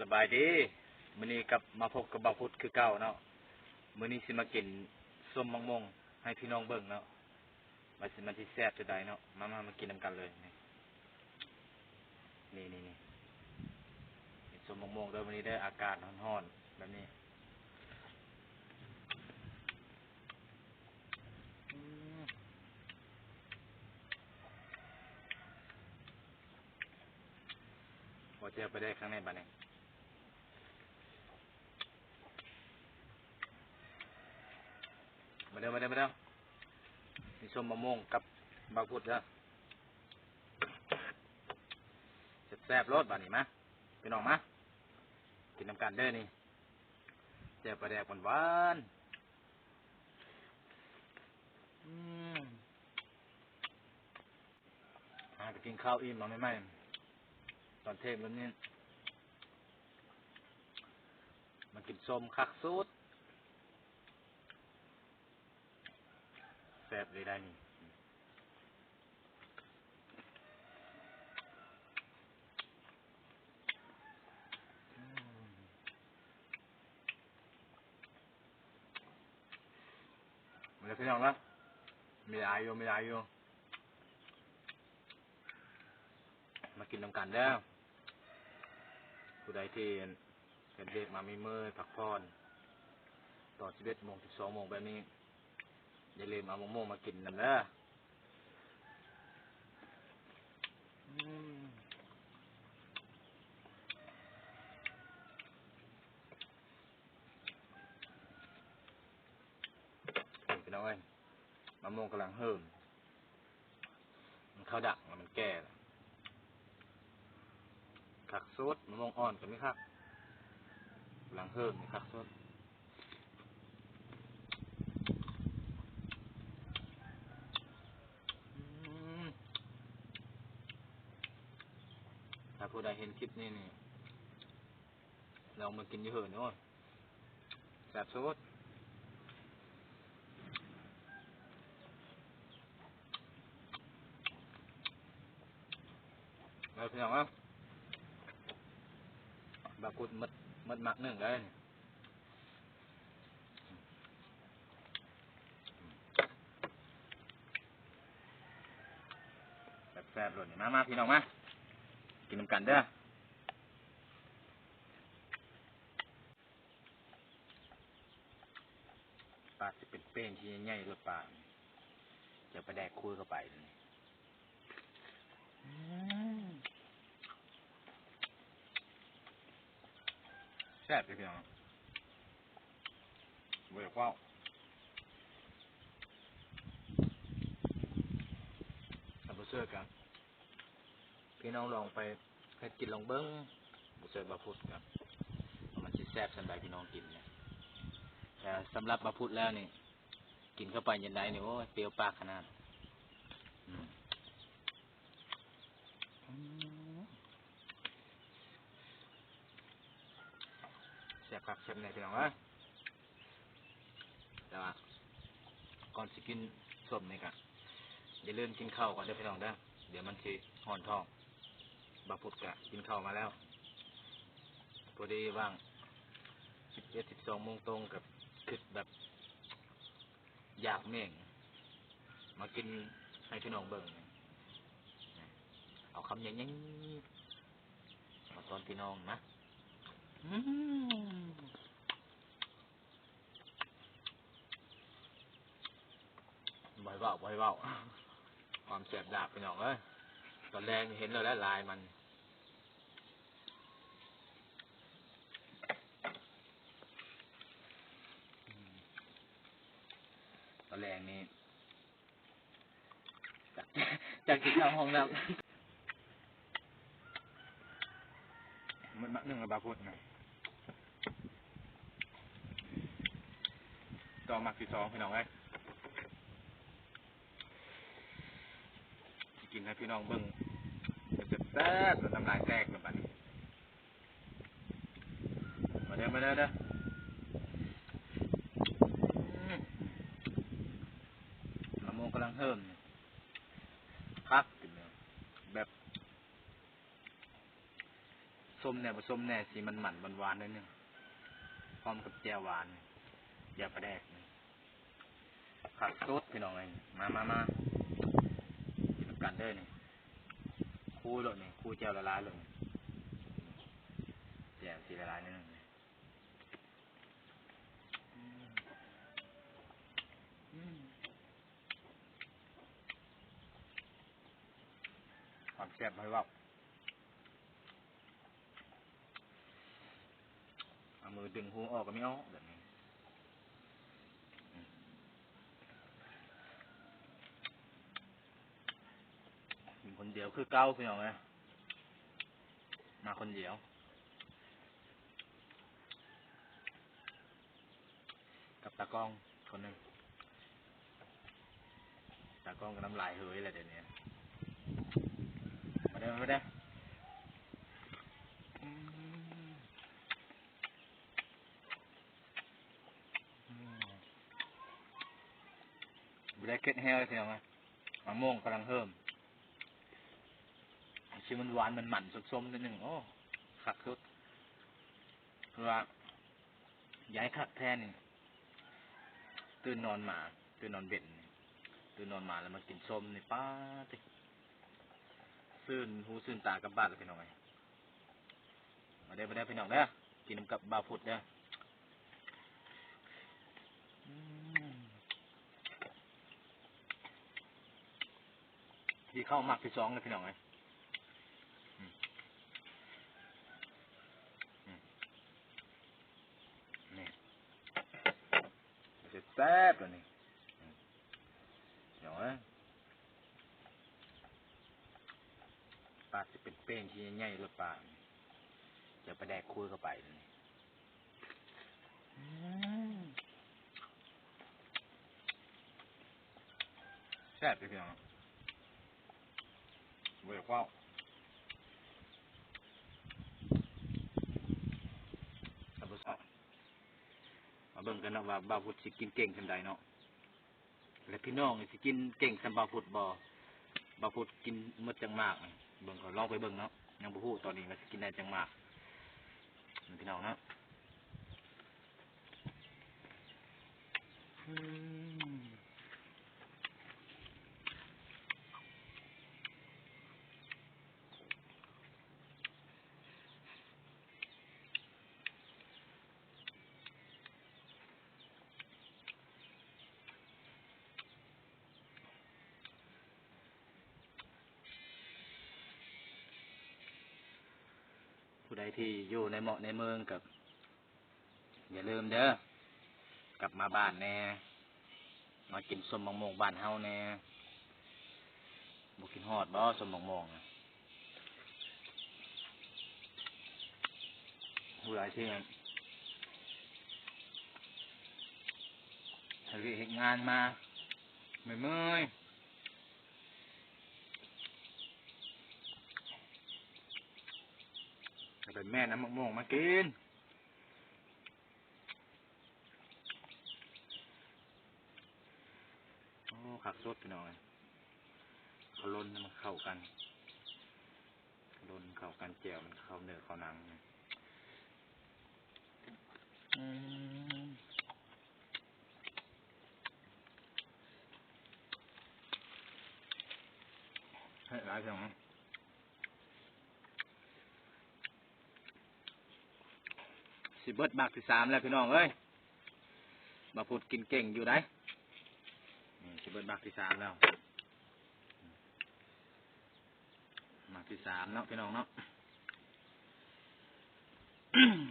สบายดีมื้อนี้กับมาพบกับบาพุทธคือเก่าเนาะมื้อนี้สิมากินส้มมังมงให้พี่น้องเบิ่งเนาะว่าสิมันสิแซ่บจะได้เนาะมามามากินนํกันเลย นี่นี่นี่นี่นี่ส้มมังมงเด้อมื้อนี้ได้ออากาศร้อนๆแบบนี้พอเจอไปได้ข้งในบ้านนี้มาเด้อมาเด้อมาเด้อมีส้มมะม่วงกับบาพุดเด้อแซ่บรสบ้าดนี้มาพี่น้องมากินน้ำกันเด้อนี่เจ้าปลาแดกหวานๆอืมหาไปกินข้าวอิ่มมาไม่ไหมตอนเทพแล้วนี่มากินส้มคักสุด ซ่บเลยได้นี่อืมมาเลยพี่น้องนะมีอายอยู่มีอายอยู่มากินน้ำกันแล้วผู้ใดที่เป็นเด็กมามีมือพักผ่อนตอน11โมง12โมงแบบนี้ อย่าลืมเอามะม่วงมากินนำเด้ออืมนี่พี่น้องเอ้ยมะม่วงกำลังเฮิมมันเข้าดักมันแก่แล้วคักสดมะม่วงอ่อนก็ไหม่คักกำลังเฮิมนี่คักสด อืมถ้าผู้ ใดเห็นคลิปนี้นี่ลองมากินเยอะๆเนาะแซ่บสุดแล้วพี่น้องอะบากุดมัดมัดมักหนึ่งได้แซ่บๆเลยนี่มา มาพี่น้องมา กินน้ำกันเด้อปลาจะเป็นเป้งที่ใหญ่ๆเลยปลาเดี๋ยวไปแดกคุยเข้าไปแซ่บเลยพี่น้องเบื่อว้าวทำเสื้อกัน น้องลองไปเฮ็ดกินลองเบิ้งบุเซอร์บาพุดครับมันสิแซ่บสันใดพี่น้องกินเนี่ยแต่สำหรับบาพุดแล้วนี่กินเข้าไปยันไดนี่โอ้ยเปรี้ยวปากขนาดแซ่บคักแซ่บในพี่น้องเอ้ยแต่ว่าก่อนสิกินส้มนี่กะอย่าลืมกินข้าวก่อนเด้อพี่น้องเด้อเดี๋ยวมันสิห่อนท้อง บาพุดกะกินข้าวมาแล้วพอดีว่างสิบเอ็ดสิบสองโมงตรงกับคึดแบบอยากเม่ง มากินให้พี่น้องเบิ่งเอาคำใหญ่ๆมาตอนพี่น้องนะบ่อยเบาบ่อยเบาความแสบดาบพี่น้องเอ้ย ตอนแรกเห็นเลยแล้วลายมัน ตอนแรกนี่จากจากที่เข้าห้องแล้วมันมักหนึ่งระบาพูดนะต่อมักที่สองพี่น้องไอ้ยสิกินให้พี่น้องเบิ่งจะ แซ่บแล้วน้ำลายแตกแบบนี้มาเด้อมาเด้อเด้อมมะม่วงกำลังเฮิ่มคักกินเลยแบบส้มแน่ผสมแน่สีมันหมันหวานๆนิดนึงพร้อมกับแจ่วหวานแจ่วปลาแดกนี่ขัดสดพี่น้องเองมามามากินกันเด้อนี่ คู่เลยนี่ยคู่แจ่วละลายเลยนี่แจ่วสีละลายนิดนึงนี่อืมอืมความแซ่บไม่ว่าเอามือดึงหูออกก็ไม่ออกแบบนี้อืมมี คนเดียวคือเก้าพี่น้องไงมาคนเดียว กับตากล้องคนหนึ่งตากล้องกับน้ำลายเฮ้ยอะไรเดี๋ยวนี้มาได้มาได้แบล็กเก็ตแฮลพี่น้องไหมมะม่วงกำลังเพิ่ม ชิมมันหวานมันหมันสดส้มนิดหนึ่งโอ้ขักสุดเพราะว่าย้ายขักแทนนี่ตื่นนอนมา ตื่นนอนเบ็ดตื่นนอนมาแล้วมากินส้มนี่ป้าติซื่นหูซื่นตากับบ้านเลยพี่น้องไงมาได้มาได้พี่น้องเด้อกินน้ำกับบาพุดเด้อที่เข้ามักที่สองเลยพี่น้องไงอืมอืมนี่จะ แซ่บเลยนี่อืมเดี๋ยวนะปลาจะเป็นเป้งที่ใหญ่ๆรสปลาจะไปแดกคุยเข้าไปเลยอืมแซ่บเลยพี่น้องเว้ยว้าวท่านผู้ชม มาเบิ่งกันเนาะว่าบาพุทธสิกินเก่งสันใดเนาะและพี่น้องสิกินเก่งสำบาพุทธบ่บาพุทธกินมดจังมากเบิ่งก็ลองไปเบิ่งเนาะยังบ่ฮู้ตอนนี้ว่าสิกินได้จังมากนี่พี่น้องเนาะ ผู้ใดที่อยู่ในเหมาะในเมืองกับ อย่าลืมเด้อกลับมาบ้านแน่มากินสมมะม่วงบ้านเฮาแน่บุกินฮอดบ่สมมะม่วงผู้ใดที่ทำเหตุงานมาเมื่อย เป็นแม่น้ำมะม่วงมากินโอ้ขักสดพี่น้องเอ้ยเขาล้นมันเข้ากันล้นเข้ากันแจ่วมันเข้าเนื้อเข้าหนังอืมให้ร้ายพี่น้อง สิเบิดบากที่สามแล้วพี่น้องเอ้ยมาพูดกินเก่งอยู่ไหนสิเบิดบักที่สามแล้วบักที่สามเนาะพี่น้องเนาะ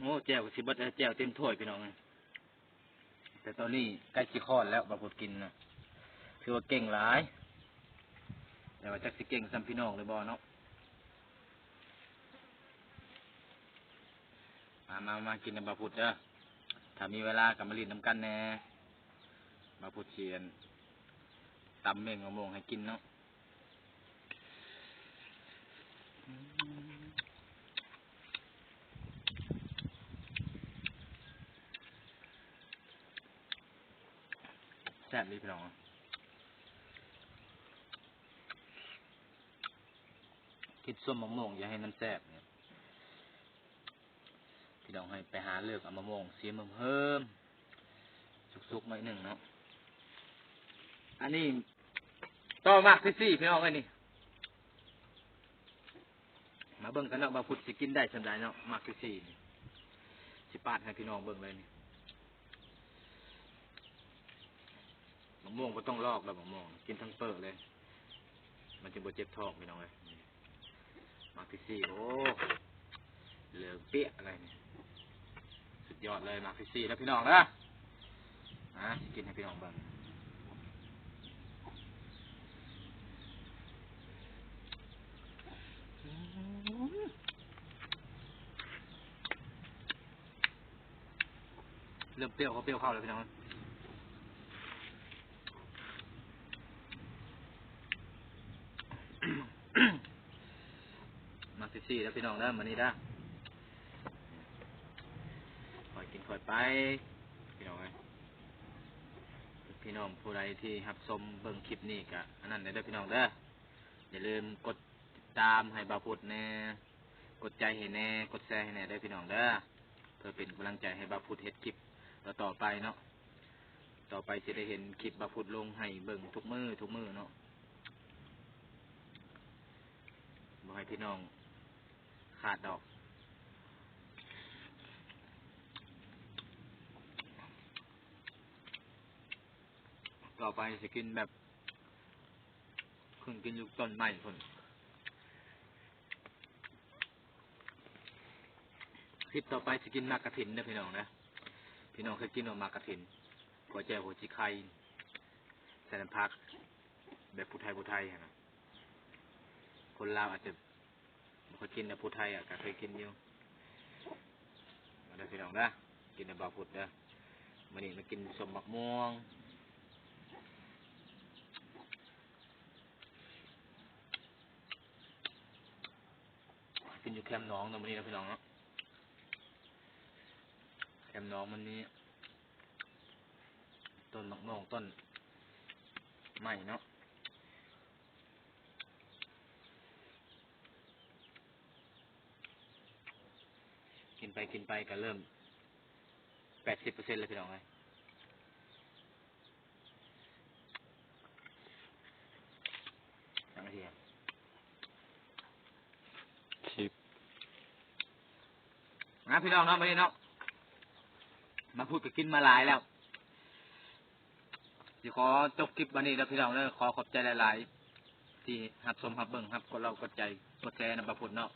โอ้แจวสิเบิดแจวเต็มถ้วยพี่น้องเลยแต่ตอนนี้ใกล้สิคลอดแล้วบาพูดกินนะถือว่าเก่งหลาย แต่ว่าจักสิเก่งซ้ำพี่น้องเลยบอเนาะ มามามากินกับบาพุดเด้อถ้ามีเวลากับมาลินน้ำกันแน่บาพุดเชียนตำเม่งมะม่วงให้กินเนาะแซ่บดีพี่น้องคิดส้มมะม่วงอย่าให้มันแซ่บเนี่ย พี่น้องให้ไปหาเลือกเอามะม่วงเสียมเพิ่มสุกๆหน่อยหนึ่งเนาะอันนี้ต่อมากที่สี่พี่น้องไอ้นี่มาเบิ่งกันเนาะว่าพุทธสิกินได้สำใดเนาะมากที่สี่สิปาดให้พี่น้องเบิ่งเลยนี่มะม่วงก็ต้องลอกแล้วมะม่วงกินทั้งเปลือกเลย มันจะบ่เจ็บท้องพี่น้องเลยมากที่สี่โอ้เหลืองเปี้ยอะไรเนี่สุด ยอดเลยมากที่สี่แล้วพี่น้องนะอะกินให้พี่น้องบิ่งเริ่มเปรี้ยวเขาเปรี้ยวเข้าเลยพี่น้องมาสิสี่แล้วพี่น้องเด้มานี่เด้ อยไป พี่น้องเอ้ยพี่น้องผู้ใดที่รับชมเบิ่งคลิปนี้กะอันนั้นเด้อพี่น้องเด้ออย่าลืมกดติดตามให้บาพุดแน่กดใจให้แน่กดแชร์ให้แน่เด้พี่น้องเด้อเพื่อเป็นกำลังใจให้บาพุดเฮ็ดคลิปต่อต่อไปเนาะต่อไปจะได้เห็นคลิปบาพุดลงให้เบิ่งทุกมือทุกมือเนาะบ่ให้พี่น้องขาดดอก ต่อไปจะกินแบบเพิ่งกินอยุคต้นใหม่คนคลิปต่อไปจะกินมากกระถินนะพี่น้องนะพี่น้องเคยกินหรือมากระถินหัวใจหัวจิไข่ใส่น้ำพัก แบบผู้ไทยผู้ไทยนะคนลาวอาจจะเคยกินแต่ผู้ไทยอะก็เคยกินอยู่มาได้พี่น้องนะกินแต่บาพุดเด้อมื้อนี้มากินสมบักม่วง กินอยู่แคมป์น้องเนาะมื้อนี้นะพี่น้องเนาะแคมป์น้องมันนี้ ต้นมะม่วงต้นไม้เนาะกินไปกินไปก็เริ่มแปดสิบเปอร์เซ็นต์เลยพี่น้องเลยสามนาทีอะ สิบ นะพี่น้องเนาะมานี่เนาะมาพูดกับกินมาหลายแล้วจะขอจบคลิปวันนี้แล้วพี่น้องเนาะขอขอบใจหลาย ๆ ที่หับชมหับเบิ่งหับกดเรากดใจกดแชร์นะประพุทธเนาะ